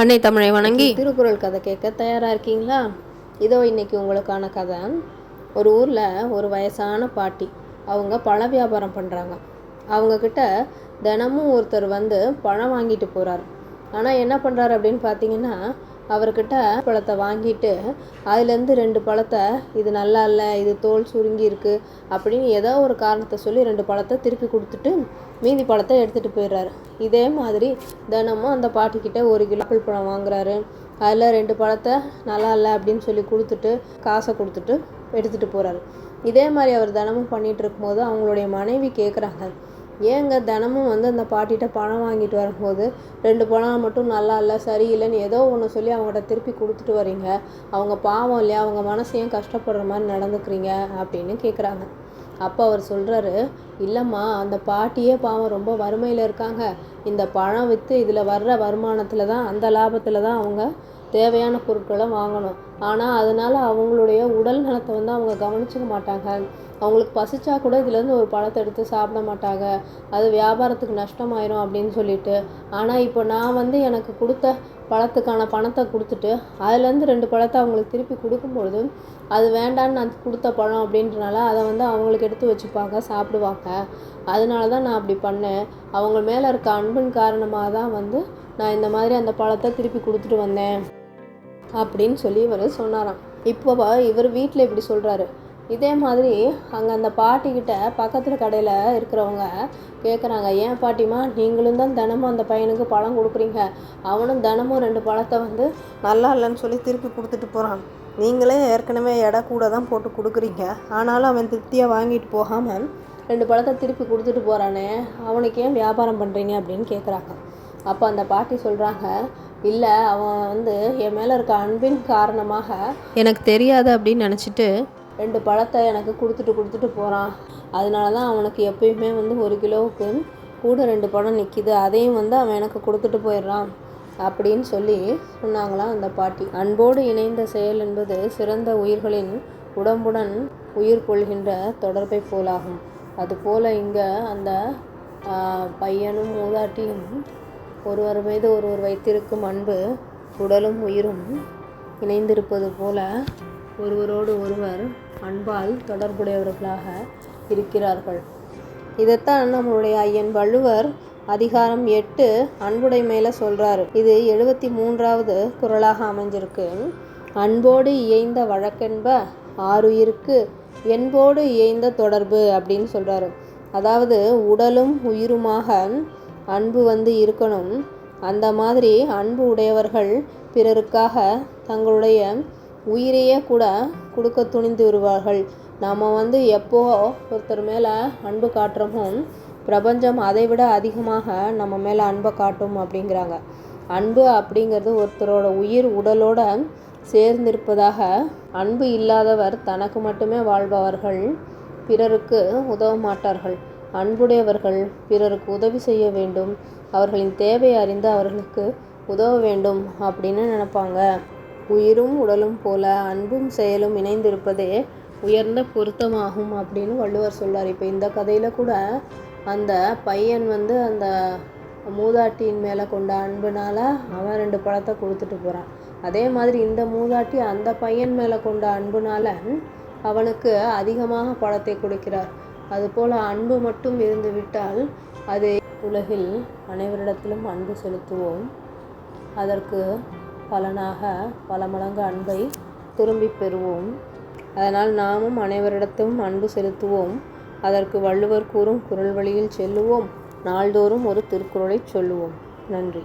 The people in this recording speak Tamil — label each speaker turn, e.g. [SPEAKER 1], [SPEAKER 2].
[SPEAKER 1] அன்னை தமிழை வணங்கி.
[SPEAKER 2] திருக்குறள் கதை கேட்க தயாராக இருக்கீங்களா? இதோ இன்னைக்கு உங்களுக்கான கதை. ஒரு ஊரில் ஒரு வயசான பாட்டி அவங்க பழ வியாபாரம் பண்ணுறாங்க அவங்கக்கிட்ட தினமும் ஒருத்தர் வந்து பழம் வாங்கிட்டு போகிறார் ஆனால் என்ன பண்ணுறாரு அப்படின்னு பார்த்தீங்கன்னா அவர்கிட்ட பழத்தை வாங்கிட்டு அதுலேருந்து ரெண்டு பழத்தை இது நல்லா இல்லை இது தோல் சுருங்கி இருக்கு அப்படின்னு ஏதோ ஒரு காரணத்தை சொல்லி ரெண்டு பழத்தை திருப்பி கொடுத்துட்டு மீதி பழத்தை எடுத்துகிட்டு போயிடுறாரு. இதே மாதிரி தினமும் அந்த பாட்டிக்கிட்ட ஒரு கிலோ ஆப்பிள் பழம் வாங்குறாரு. அதில் ரெண்டு பழத்தை நல்லா இல்லை அப்படின்னு சொல்லி கொடுத்துட்டு காசை கொடுத்துட்டு எடுத்துகிட்டு போகிறாரு இதே மாதிரி அவர் தினமும் பண்ணிகிட்டு இருக்கும்போது அவங்களுடைய மனைவி கேட்குறாங்க ஏங்க தினமும் வந்து அந்த பாட்டிகிட்ட பணம் வாங்கிட்டு வரும்போது ரெண்டு பணம் மட்டும் நல்லா இல்லை சரியில்லைன்னு ஏதோ ஒன்று சொல்லி அவங்கள்ட்ட திருப்பி கொடுத்துட்டு வரீங்க. அவங்க பாவம் இல்லையா? அவங்க மனசையும் கஷ்டப்படுற மாதிரி நடந்துக்கிறீங்க? அப்படின்னு கேட்குறாங்க அப்போ அவர் சொல்கிறாரு இல்லைம்மா அந்த பாட்டியே பாவம் ரொம்ப வறுமையில் இருக்காங்க. இந்த பழம் விற்று இதில் வர்ற வருமானத்தில் தான் அந்த லாபத்தில் தான் அவங்க தேவையான பொருட்களை வாங்கணும். ஆனால் அதனால் அவங்களுடைய உடல் நலத்தை வந்து அவங்க கவனிச்சிக்க மாட்டாங்க. அவங்களுக்கு பசிச்சா கூட இதுலேருந்து ஒரு பழத்தை எடுத்து சாப்பிட மாட்டாங்க. அது வியாபாரத்துக்கு நஷ்டமாயிரும் அப்படின்னு சொல்லிட்டு. ஆனால் இப்போ நான் வந்து எனக்கு கொடுத்த பழத்துக்கான பணத்தை கொடுத்துட்டு அதுலேருந்து ரெண்டு பழத்தை அவங்களுக்கு திருப்பி கொடுக்கும்பொழுது அது வேண்டான்னு நான் கொடுத்த பழம் அப்படின்றனால அதை வந்து அவங்களுக்கு எடுத்து வச்சுப்பாங்க சாப்பிடுவாங்க. அதனால தான் நான் அப்படி பண்ணேன். அவங்க மேலே இருக்க அன்பின் காரணமாக தான் வந்து நான் இந்த மாதிரி அந்த பழத்தை திருப்பி கொடுத்துட்டு வந்தேன். அப்படின்னு சொல்லி இவர் சொன்னாராம். இப்போ இவர் வீட்டில் இப்படி சொல்கிறாரு இதே மாதிரி அங்கே அந்த பாட்டிக்கிட்ட பக்கத்தில் கடையில் இருக்கிறவங்க கேட்குறாங்க ஏன் பாட்டிமா நீங்களும் தான் தினமும் அந்த பையனுக்கு பழம் கொடுக்குறீங்க. அவனும் தினமும் ரெண்டு பழத்தை வந்து நல்லா இல்லைன்னு சொல்லி திருப்பி கொடுத்துட்டு போகிறான் நீங்களே ஏற்கனவே எடை கூட தான் போட்டு கொடுக்குறீங்க. ஆனாலும் அவன் திருப்தியாக வாங்கிட்டு போகாமல் ரெண்டு பழத்தை திருப்பி கொடுத்துட்டு போகிறானே அவனுக்கு ஏன் வியாபாரம் பண்ணுறீங்க அப்படின்னு கேட்குறாங்க அப்போ அந்த பாட்டி சொல்கிறாங்க இல்லை அவன் வந்து என் மேலே இருக்க அன்பின் காரணமாக எனக்கு தெரியாது அப்படின்னு நினச்சிட்டு ரெண்டு பழத்தை எனக்கு கொடுத்துட்டு கொடுத்துட்டு போகிறான் அதனால தான் அவனுக்கு எப்பயுமே வந்து ஒரு கிலோவுக்கு கூட ரெண்டு பழம் நிற்கிது அதையும் வந்து அவன் எனக்கு கொடுத்துட்டு போயிடுறான் அப்படின்னு சொல்லி சொன்னாங்களாம் அந்த பாட்டி. அன்போடு இணைந்த செயல் என்பது சிறந்த உயிர்களின் உடம்புடன் உயிர் கொள்கின்ற தொடர்பை போலாகும். அதுபோல் இங்கே அந்த பையனும் மூதாட்டியும் ஒருவர் மீது ஒருவர் வைத்திருக்கும் அன்பு உடலும் உயிரும் இணைந்திருப்பது போல ஒருவரோடு ஒருவர் அன்பால் தொடர்புடையவர்களாக இருக்கிறார்கள். இதைத்தான் நம்மளுடைய ஐயன் வள்ளுவர் அதிகாரம் எட்டு அன்புடை மேலே சொல்கிறாரு இது எழுபத்தி மூன்றாவது குரலாக அமைஞ்சிருக்கு. அன்போடு இயைந்த வழக்கென்ப ஆறுயிருக்கு என்போடு இயைந்த தொடர்பு அப்படின்னு சொல்கிறாரு அதாவது உடலும் உயிருமாக அன்பு வந்து இருக்கணும். அந்த மாதிரி அன்பு உடையவர்கள் பிறருக்காக தங்களுடைய உயிரையே கூட கொடுக்க துணிந்து வருவார்கள். நாம் வந்து எப்போ ஒருத்தர் மேலே அன்பு காட்டுறோமோ பிரபஞ்சம் அதை விட அதிகமாக நம்ம மேலே அன்பை காட்டும் அப்படிங்கிறாங்க. அன்பு அப்படிங்கிறது ஒருத்தரோட உயிர் உடலோட சேர்ந்திருப்பதாக அன்பு இல்லாதவர் தனக்கு மட்டுமே வாழ்பவர்கள் பிறருக்கு உதவ மாட்டார்கள். அன்புடையவர்கள் பிறருக்கு உதவி செய்ய வேண்டும். அவர்களின் தேவை அறிந்து அவர்களுக்கு உதவ வேண்டும் அப்படின்னு நினைப்பாங்க. உயிரும் உடலும் போல அன்பும் செயலும் இணைந்திருப்பதே உயர்ந்த பொருத்தமாகும் அப்படின்னு வள்ளுவர் சொல்றார். இப்போ இந்த கதையில் கூட அந்த பையன் வந்து அந்த மூதாட்டியின் மேலே கொண்ட அன்புனால் அவன் ரெண்டு பழத்தை கொடுத்துட்டு போகிறான் அதே மாதிரி இந்த மூதாட்டி அந்த பையன் மேலே கொண்ட அன்புனால அவனுக்கு அதிகமாக பழத்தை கொடுக்கிறார். அதுபோல் அன்பு மட்டும் இருந்துவிட்டால் அதை உலகில் அனைவரிடத்திலும் அன்பு செலுத்துவோம். அதற்கு பலனாக பல மடங்கு அன்பை திரும்பிப் பெறுவோம். அதனால் நாமும் அனைவரிடத்தும் அன்பு செலுத்துவோம். அதற்கு வள்ளுவர் கூறும் குரல் வழியில் செல்லுவோம். நாள்தோறும் ஒரு திருக்குறளை சொல்லுவோம். நன்றி.